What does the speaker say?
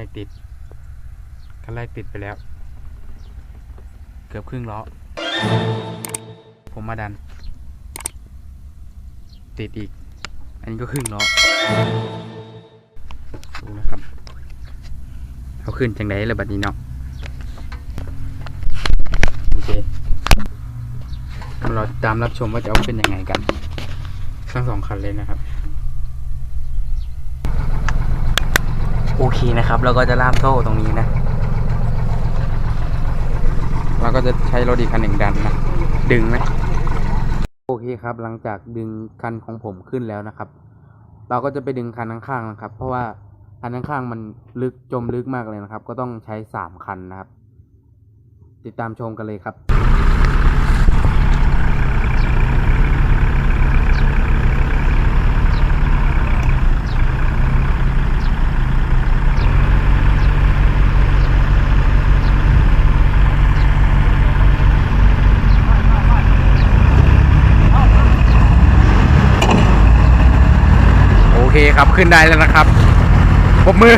แรกติดไปแล้ว เกือบครึ่งล้อ ผมมาดัน ติดอีก อันนี้ก็ครึ่งล้อดูนะครับเอาขึ้นจังไดเลยบัดนี้เนาะโอเคเราตามรับชมว่าจะเอาขึ้นยังไงกัน ทั้งสองคันเลยนะครับ โอเคนะครับ เราก็จะล่ามโซ่ตรงนี้นะ เราก็จะใช้รถอีกคันหนึ่งดันนะ ดึงไหมโอเคครับ หลังจากดึงคันของผมขึ้นแล้วนะครับ เราก็จะไปดึงคันข้างๆนะครับ เพราะว่าคันข้างๆมันลึกจมลึกมากเลยนะครับ ก็ต้องใช้สามคันนะครับ ติดตามชมกันเลยครับ เคครับขึ้นได้แล้วนะครับปมมือ